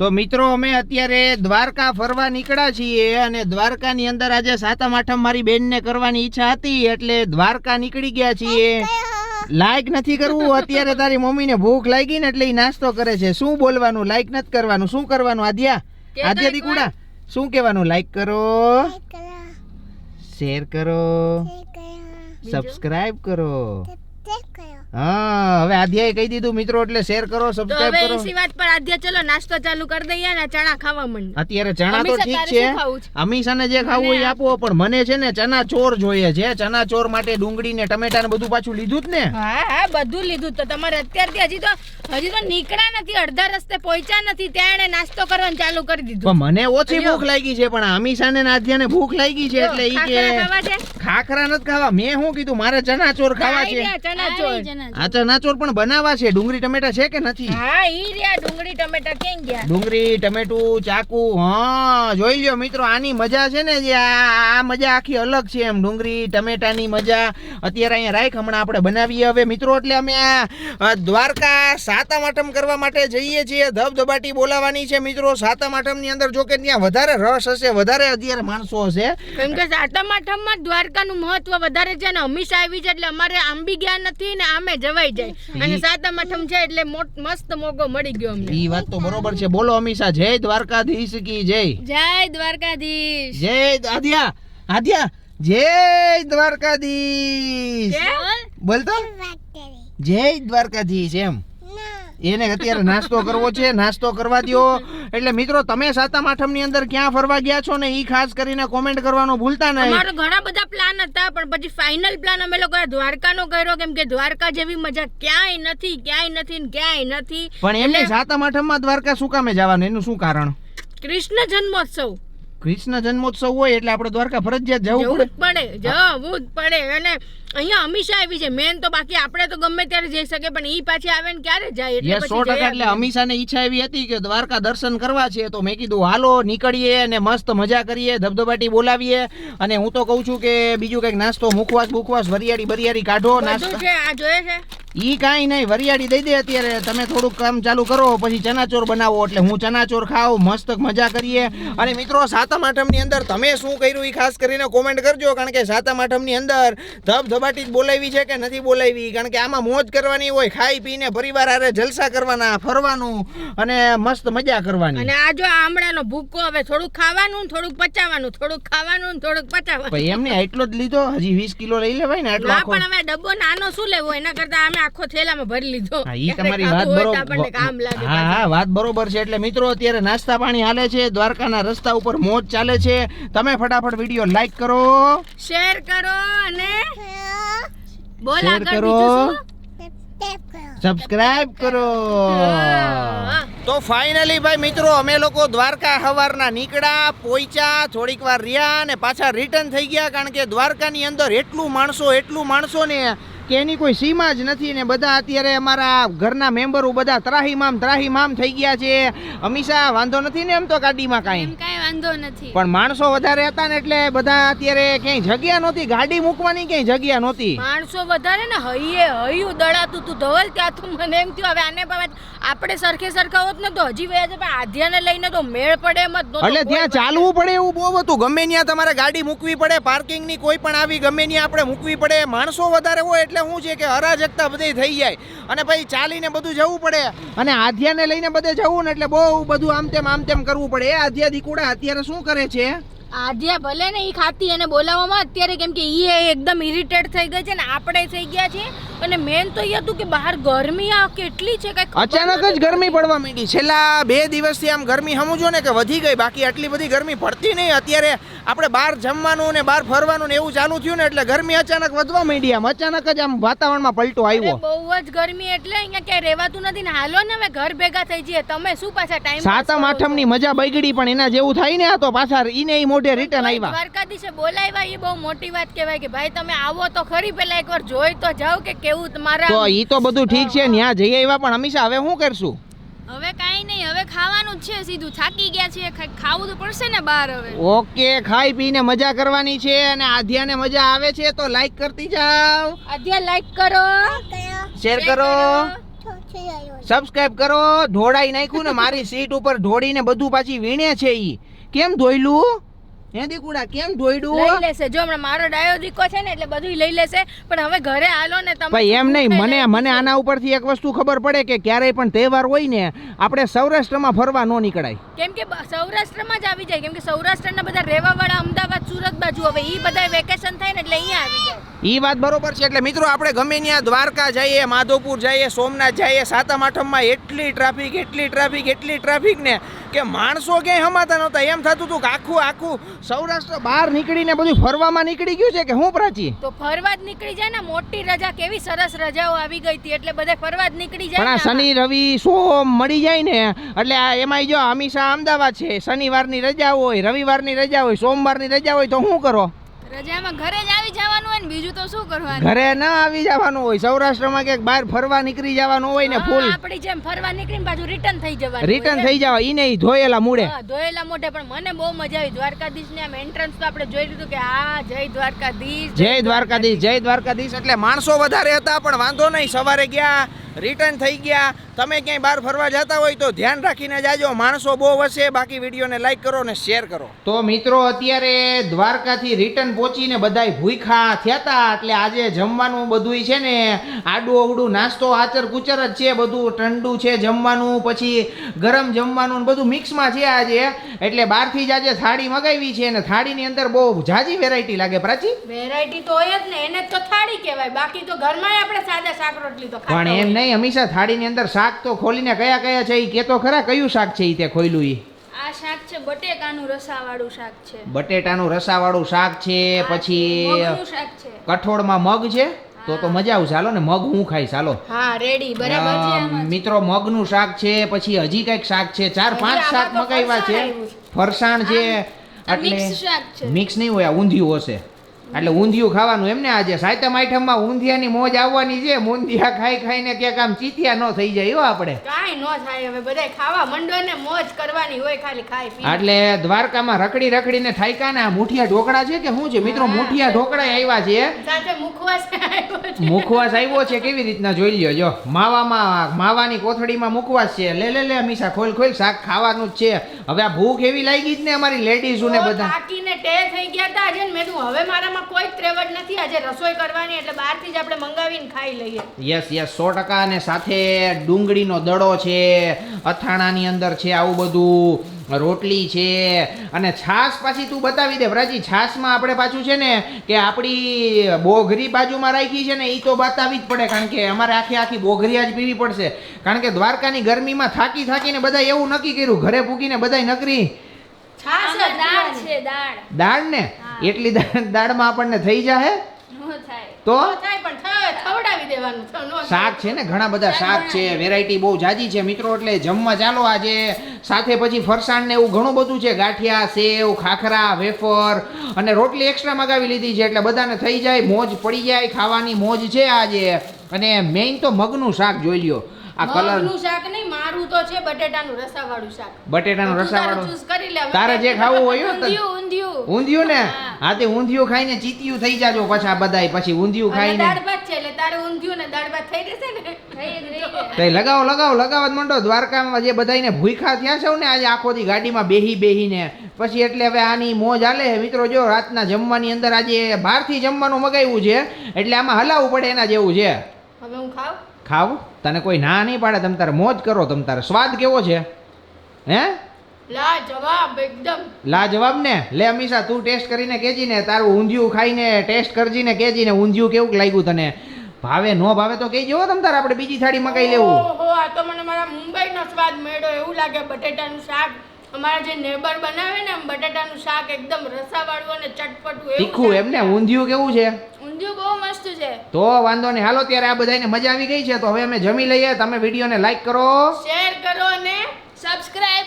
તો મિત્રો અમે અત્યારે દ્વારકા ફરવા નીકળ્યા છીએ અને દ્વારકાની અંદર આજે સાતમ આઠમ મારી બેનને કરવાની ઈચ્છા હતી એટલે દ્વારકા નીકળી ગયા છીએ. લાઈક નથી કરવું અત્યારે તારી મમ્મીને ભૂખ લાગી ને એટલે એ નાસ્તો કરે છે. શું બોલવાનું? લાઈક નથી કરવાનું. શું કરવાનું? આદ્યા? આધ્યા આદ્યા દીકુડા શું કહેવાનું? લાઈક કરો. શેર કરો. સબસ્ક્રાઇબ કરો. હા હવે આદ્યાએ કહી દીધું મિત્રો એટલે શેર કરો સબસ્ક્રાઇબ હવે કરો. એસી વાત પર આધ્યા ચલો નાસ્તો ચાલુ કરી દઈએ ને ચણા ખાવા મન અત્યારે ચણા તો ઠીક છે? અમીષાને જે ખાવું હોય એ આપો પણ મને છે ને ચના ચોર જોઈએ છે. ચના ચોર માટે ડુંગળી ને ટમેટા ને બધું પાછું લીધું જ ને? હા હા બધું લીધું તો. તમારે અત્યારથી હજી તો હજી તો નીકળ્યા નથી અડધા રસ્તે પહોંચ્યા નથી. ત્યાં એને નાસ્તો કરવાનું ચાલુ કરી દીધું. પણ મને ઓછી ભૂખ લાગી છે પણ અમીષાને ને આધ્યાને ભૂખ લાગી છે એટલે ઈ કે ખાખરા નથી ખાવા. મેં શું કીધું મારે ચના ચોર ખાવા છે. રહ્યા ચણા ચોળ. આ ચના ચોર પણ બનાવવા છે. ડુંગળી ટમેટા છે કે નથી? હા ઈ રહ્યા. ડુંગળી ટમેટા કેમ ગયા? ડુંગળી ટમેટું ચાકુ હા જોઈ લ્યો મિત્રો આની મજા છે ને જે આ મજા આખી અલગ છે એમ. ડુંગળી ટમેટાની મજા. અત્યારે અહીંયા રાખ હમણાં આપણે બનાવીએ હવે. મિત્રો એટલે અમે આ દ્વારકા સાતમ આઠમ કરવા માટે જઈએ છીએ. ધબધબાટી બોલાવાની છે મિત્રો. સાતમ આઠમની અંદર જો કે ત્યાં વધારે રસ હશે વધારે અત્યારે માણસો હશે. કેમ કે સાતમ આઠમમાં દ્વારકાનું મહત્વ વધારે છે ને. હંમેશા આવી છે એટલે અમારે આમ બી ગયા નથી ને આમે જવાઈ જાય. અને સાતમ આઠમ છે એટલે મસ્ત મોગો મળી ગયો અમને. ઈ વાત તો બરોબર છે. બોલો અમીષા જય દ્વારકાધીશ કી જય. જય દ્વારકાધીશ. જય આદ્યા આદ્યા જય દ્વારકાધીશ. બોલતો જય દ્વારકાધીશ એમ. એને અત્યારે નાસ્તો કરવો છે નાસ્તો કરવા દો એટલે મિત્રો તમે સાતમ આઠમની અંદર ક્યાં ફરવા ગયા છો ને ઈ ખાસ કરીને કોમેન્ટ કરવાનું ભૂલતા નહીં. અમારો ઘણા બધા પ્લાન હતા પણ પછી ફાઇનલ પ્લાન અમે લોકો દ્વારકાનો કર્યો કેમ કે દ્વારકા જેવી મજા ક્યાંય નથી ક્યાંય નથી ને ક્યાંય નથી. પણ એમને સાતમ આઠમમાં દ્વારકા શું કામે જવાનું? એનું શું કારણ? કૃષ્ણ જન્મોત્સવ. કૃષ્ણ જન્મોત્સવ હોય એટલે આપણે દ્વારકા ફરજિયાત જવું જવું પડે. જવું જ પડે. અને અહીંયા અમીષા આવી છે. મેન તો બાકી આપણે તો ગમે ત્યારે જઈ શકે પણ ઈ પાછી આવે ને ક્યારે જાય એટલે સો ટકા એટલે અમીષાને ઈચ્છા એવી હતી કે દ્વારકા દર્શન કરવા છે તો મેં કીધું હાલો નીકળીએ અને મસ્ત મજા કરીએ ધબધબાટી બોલાવીએ. અને હું તો કહું છું કે બીજું કંઈક નાસ્તો મુખવાસ બુખવાસ વરિયાળી બરિયાળી કાઢો નાસ્તો છે આ જોઈએ છે. ઈ કાંઈ નહીં વરિયાળી દઈ દે અત્યારે. તમે થોડુંક કામ ચાલુ કરો પછી ચનાચોર બનાવો. એટલે હું ચનાચોર ખાવ મસ્ત મજા કરીએ. અને મિત્રો સાતમ આઠમની અંદર તમે શું કર્યું એ ખાસ કરીને કોમેન્ટ કરજો કારણ કે સાતમ આઠમની અંદર ધબધબાટી જ બોલાવી છે કે નથી બોલાવી? કારણ કે આમાં મોજ કરવાની હોય ખાઈ પીને પરિવાર આરે જલસા કરવાના ફરવાનું અને મસ્ત મજા કરવાની. અને આ જો આમળાનો ભૂકો હવે થોડુંક ખાવાનું થોડુંક પચાવવાનું થોડુંક ખાવાનું થોડુંક પચાવવાનું એમને એટલો જ લીધો? હજી વીસ કિલો લઈ લેવાય ને એટલો પણ હવે ડબ્બો નાનો શું લેવો? એના કરતા અમે આખો થેલામાં ભરી લીધો. હા ઈ તમારી વાત કામ બરોબર લાગે હા હા વાત બરોબર છે. એટલે મિત્રો અત્યારે નાસ્તા પાણી હાલે છે દ્વારકાના રસ્તા ઉપર મોજ ચાલે છે. તમે ફટાફટ વિડિયો લાઈક કરો. શેર કરો અને બોલ આગળ કરો. સબસ્ક્રાઇબ કરો. તો ફાઇનલી ભાઈ મિત્રો અમે લોકો દ્વારકા હવારના નીકળ્યા પોઈચા થોડીક વાર રહ્યા અને પાછા રિટર્ન થઈ ગયા. કારણ કે દ્વારકાની અંદર એટલું માણસો એટલું માણસો ને કે એની કોઈ સીમા જ નથી ને બધા અત્યારે અમારા ઘરના મેમ્બરો બધા ત્રાહીમામ ત્રાહીમામ થઈ ગયા છે. અમીષા વાંધો નથી ને એમ તો ગાડીમાં કાંઈ? કાંઈ વાંધો નથી. પણ માણસો વધારે હતા ને એટલે બધા અત્યારે ક્યાંય જગ્યા નહોતી. ગાડી મૂકવાની ક્યાંય જગ્યા નહોતી. માણસો વધારે ને હૈયે હૈયું દડાતું તું. ધવલ ત્યાં તું મને એમ થયું હવે આને બાબત આપણે સરખે સરખા હોત ને તો હજી વયા છે પણ આધ્યાને લઈને તો મેળ પડે એમ જ એટલે ત્યાં ચાલવું પડે એવું બહુ હતું. ગમે ત્યાં તમારે ગાડી મૂકવી પડે પાર્કિંગની કોઈ પણ આવી ગમે ત્યાં આપણે મૂકવી પડે. માણસો વધારે હોય એટલે શું છે કે અરાજકતા બધી થઈ જાય. અને પછી ચાલીને બધું જવું પડે. અને આધ્યાને લઈને બધે જવું ને એટલે બહુ બધું આમ તેમ આમ તેમ કરવું પડે. એ આધ્યા દીકુડા અત્યારે શું કરે છે? આધ્યા ભલે ને એ ખાતી એને બોલાવવામાં, અત્યારે કેમ કે એ એકદમ ઇરિટેટ થઈ ગઈ છે ને આપણે થઈ ગયા છે અને મેન તો એ હતું કે બહાર ગરમી આ કેટલી છે કઈ અચાનક જ ગરમી પડવા માંડી. છેલ્લા બે દિવસથી આમ ગરમી સમજો ને કે વધી ગઈ. બાકી આટલી બધી ગરમી પડતી નહીં. અત્યારે આપણે બહાર જમવાનું ને બહાર ફરવાનું ને એવું ચાલુ થયું ને એટલે ગરમી અચાનક વધવા માંડી આમ. અચાનક જ આમ વાતાવરણમાં પલટો આવ્યો. બહુ જ ગરમી એટલે અહીંયા ક્યાંય રહેવાતું નથી ને હાલો ને હવે ઘર ભેગા થઈ જઈએ. તમે શું પાછા ટાઈમ સાતમ આઠમની મજા બગડી પણ એના જેવું થાય ને આ તો પાછા ઈને એ મોઢે રિટર્ન આવ્યા. દ્વારકાધીશે બોલાવ્યા એ બહુ મોટી વાત કહેવાય કે ભાઈ તમે આવો તો ખરી પેલા એકવાર જોઈ તો જાઓ કે કેવું તમારા તો ઈ તો બધું ઠીક છે ત્યાં જઈ આવ્યા પણ હંમેશા હવે શું કરશું? હવે કાઈ નહીં હવે ખાવાનું જ છે સીધું થાકી ગયા છે ખાવું તો પડશે ને બહાર હવે. ઓકે ખાઈ પીને મજા કરવાની છે અને આધ્યાને મજા આવે છે તો લાઈક કરતી જાવ આધ્યા લાઈક કરો. શેર કરો. સબસ્ક્રાઇબ કરો. ઢોળાઈ નાખ્યું ને મારી સીટ ઉપર ઢોળીને બધું પાછી વીણે છે ઈ. કેમ ધોઈલું હે દીકુડા કેમ લઈ લેશે. જો હમણાં મારો ડાયો દીકો છે ને એટલે બધું લઈ લેશે. પણ હવે ઘરે આલો ને તમે ભાઈ એમ નહીં મને મને આના ઉપરથી એક વસ્તુ ખબર પડે કે ક્યારેય પણ તહેવાર હોય ને આપણે સૌરાષ્ટ્રમાં ફરવા ન નીકળાય. કેમ કે સૌરાષ્ટ્રમાં જ આવી જાય. કેમ કે સૌરાષ્ટ્રના બધા રહેવાવાળા અમદાવાદ સુરત બાજુ હવે એ બધા વેકેશન થાય ને એટલે અહીંયા આવી જાય. ઈ વાત બરોબર છે. એટલે મિત્રો આપણે ગમે ત્યાં દ્વારકા જઈએ માધવપુર જઈએ સોમનાથ જઈએ સાતમ આઠમમાં એટલી ટ્રાફિક એટલી ટ્રાફિક એટલી ટ્રાફિક ને કે માણસો ક્યાંય હમાતા નહોતા. એમ થતું હતું કે આખું આખું સૌરાષ્ટ્ર બહાર નીકળીને બધું ફરવામાં નીકળી ગયું છે કે હું પ્રાચી? તો ફરવા જ નીકળી જાય ને મોટી રજા કેવી સરસ રજાઓ આવી ગઈ હતી. એટલે બધા ફરવા જ નીકળી પણ જાય આ શનિ રવિ સોમ મળી જાય ને એટલે આ એમાંય જો હંમેશા અમદાવાદ છે. શનિવારની રજા હોય રવિવારની રજા હોય સોમવારની રજા હોય તો શું કરો? રજામાં ઘરે જ આવી જવાનું હોય ને બીજું તો શું કરવાનું? ઘરે ના આવી જવાનું હોય સૌરાષ્ટ્રમાં ક્યાંક બહાર ફરવા નીકળી જવાનું હોય ને ફૂલ. આપણી જેમ ફરવા નીકળીને પાછું રિટર્ન થઈ જવાનું રિટર્ન થઈ જવા ઈ નહીં ધોયેલા મૂળે. ધોયેલા મોઢે પણ મને બહુ મજા આવી. દ્વારકાધીશ ને આમ એન્ટ્રન્સ તો આપણે જોઈ લીધું કે આ જય દ્વારકાધીશ જય દ્વારકાધીશ જય દ્વારકાધીશ. એટલે માણસો વધારે હતા પણ વાંધો નહીં સવારે ગયા રિટર્ન થઈ ગયા. તમે ક્યાંય બહાર ફરવા જતા હોય તો ધ્યાન રાખીને જાજો. માણસો બહુ હશે બાકી વિડીયોને લાઈક કરો અને શેર કરો. તો મિત્રો અત્યારે દ્વારકાથી રિટર્ન પહોંચીને બધાય ભૂખા થયા હતા એટલે આજે જમવાનું બધુંય છે ને આડું અવડું નાસ્તો આચર કુચર જ છે બધું. ઠંડુ છે જમવાનું પછી ગરમ જમવાનું ને બધું મિક્સમાં છે આજે. એટલે બહારથી જ આજે થાળી મગાવી છે અને થાળીની અંદર બહુ જાજી વેરાયટી લાગે. પ્રાચી? વેરાયટી તો હોય જ ને. એને તો થાળી કહેવાય. બાકી તો ઘરમાં આપણે સાદા શાક રોટલી તો પણ એમ હોય. નહીં હંમેશા થાળીની અંદર શાક તો ખોલીને કયા કયા છે એ કહેતો ખરા કયું શાક છે એ તે ખોયલું એ આ શાક છે બટેકાનું રસાવાળું શાક છે. બટેટાનું રસાવાળું શાક છે પછી કઠોળમાં મગ છે? તો તો મજા આવશે હાલો ને મગ હું ખાઈશ હાલો. હા રેડી બરાબર છે. મિત્રો મગનું શાક છે પછી હજી કંઈક શાક છે ચાર પાંચ શાક મગાવ્યા છે? ફરસાણ છે. એટલે મિક્સ નહીં હોય આ ઊંધિયું હશે. એટલે ઊંધિયું ખાવાનું એમને આજે. સાતમ આઠમમાં ઊંધિયાની મોજ આવવાની છે. ઊંધિયા ખાઈ ખાઈને ક્યાંક આમ ચીતિયા ન થઈ જાય હો આપણે. કાંઈ ન થાય હવે બધાય ખાવા મંડો ને મોજ કરવાની હોય ખાલી ખાઈ પી. એટલે દ્વારકામાં રખડી રખડીને થાયકા ને આ મુઠિયા ઢોકળા છે કે શું છે? મિત્રો મુઠિયા ઢોકળા આવ્યા છે. સાથે મુખવાસ આવ્યો છે. મુખવાસ આવ્યો છે કેવી રીતના જોઈ લ્યો જો. માવામાં માવાની કોથળીમાં મુખવાસ છે. લે લે લે મીસા ખોલ ખોલ શાક ખાવાનું જ છે. હવે આ ભૂખ એવી લાગી જ ને અમારી લેડીઝો ને બધા ટે થઈ ગયા હતા આજે મેં કીધું હવે મારામાં કોઈ ત્રેવડ નથી. આજે રસોઈ કરવાની એટલે બહારથી જ આપણે મંગાવીને ખાઈ લઈએ. યસ યસ સો ટકા. અને સાથે ડુંગળીનો દડો છે અથાણાની અંદર છે આવું બધું રોટલી છે. અને છાશ પાછી તું બતાવી દે પ્રાચી છાશમાં આપણે પાછું છે ને કે આપણી બોઘરી બાજુમાં રાખી છે ને એ તો બતાવી જ પડે કારણ કે અમારે આખી આખી બોઘરી જ પીવી પડશે. કારણ કે દ્વારકાની ગરમીમાં થાકી થાકીને બધા એવું નક્કી કર્યું ઘરે પૂકીને બધાય નકરી. છાશ જ દાળ છે દાળ. દાળ ને એટલી દાળ દાળમાં આપણને થઈ જાય તો? નો નો. શાક છે ને? ઘણા બધા શાક છે વેરાયટી બહુ જાજી છે મિત્રો એટલે જમવા ચાલો આજે. સાથે પછી ફરસાણ ને એવું ઘણું બધું છે ગાંઠિયા સેવ ખાખરા વેફર અને રોટલી એક્સ્ટ્રા મગાવી લીધી છે એટલે બધાને થઈ જાય મોજ પડી જાય ખાવાની મોજ છે આજે. અને મેઇન તો મગનું શાક જોઈ લ્યો. આ કલરનું શાક નહીં મારું તો છે બટેટાનું રસાવાળું શાક. બટેટાનું રસાવાળું? ચૂઝ કરી લે તારે જે ખાવું હોય ઊંધિયું ઊંધિયું. ઊંધિયું ને? હા. તે ઊંધિયું ખાઈને ચીતિયું થઈ જાજો પાછા બધાય પછી ઊંધિયું ખાઈને દાળ ભાત છે એટલે તારે ઊંધિયું ને દાળ ભાત થઈ જશે ને. તે લગાવો લગાવો લગાવત મંડો. દ્વારકામાં જે બધાને ભૂખા થયા છે ને આજે આખો દી ગાડીમાં બેહી બેહીને. પછી એટલે હવે આની મોજ આલે. મિત્રો જો રાતના જમવાની અંદર આજે બહારથી જમવાનું મગાવ્યું છે એટલે આમાં હલાવવું પડે એના જેવું છે. હવે હું ખાવ ખાવ? તને કોઈ ના નહીં પાડે? તમ તારે મોજ કરો તમ તારે સ્વાદ કેવો છે? હે? લાજવાબ એકદમ. લાજવાબ ને? લે અમીષા તું ટેસ્ટ કરીને કેજી ને તારું ઊંધિયું ખાઈને ટેસ્ટ કરજી ને કેજી ને ઊંધિયું કેવું લાગ્યું તને? ભાવે નો ભાવે તો કહી હો તમ તારે આપણે બીજી થાળી મગાઈ લેવું. ઓહો આ તો મને મારા મુંબઈનો સ્વાદ મળ્યો. એવું લાગે બટેટાનું શાક. અમારા જે નેબર બનાવે ને બટાટાનું શાક એકદમ રસાવાળું અને ચટપટું એવું તીખું એમ ને ઊંધિયું કેવું છે? ઊંધિયું બહુ મસ્ત છે. તો વાંધો નહીં. હાલો ત્યારે આ બધાને મજા આવી ગઈ છે. તો હવે અમે જમી લઈએ. તમે વિડીયોને લાઈક કરો. શેર કરો અને સબસ્ક્રાઇબ